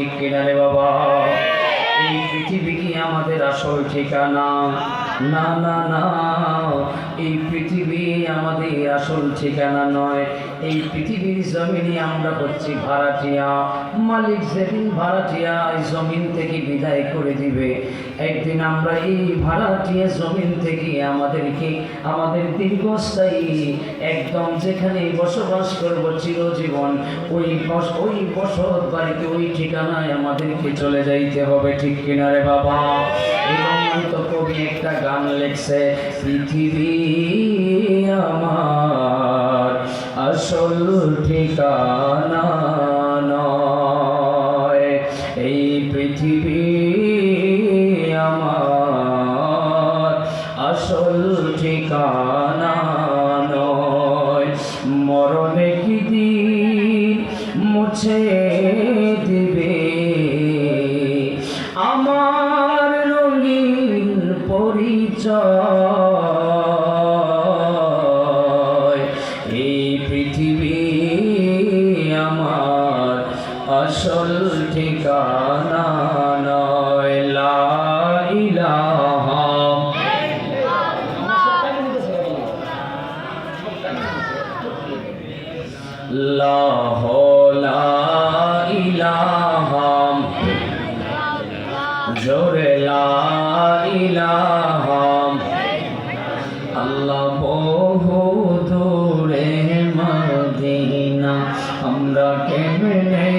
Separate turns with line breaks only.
ঠিক কিনা রে বাবা? এই পৃথিবী কি আমাদের আসল ঠিকানা? না না না। ঠিকানা নয়। এই পৃথিবীর জমিনে আমরা হচ্ছি ভাড়াটিয়া। মালিক যেদিন ভাড়াটিয়া এই জমিন থেকে বিদায় করে দিবে, একদিন আমরা এই ভাড়াটিয়া জমিন থেকে আমাদেরকে, আমাদের দীর্ঘস্থায়ী একদম যেখানে বসবাস করব চিরজীবন, ওই ওই বসত বাড়িতে, ওই ঠিকানায় আমাদেরকে চলে যাইতে হবে, ঠিক কিনারে বাবা? এবং তো কবি একটা গান লেখছে, পৃথিবী আমার আসল ঠিকানা নয়। এই পৃথিবী আমার আসল ঠিকানা নয়। মরণে কি দিন মুছে দিবে? আমার রঙিন পরিচয় পৃথিবী আমার আসল ঠিকানা নয়। লাহ ইলাহাম জোরে লা ইলাহাম আল্লাহ না আমরা কেমনে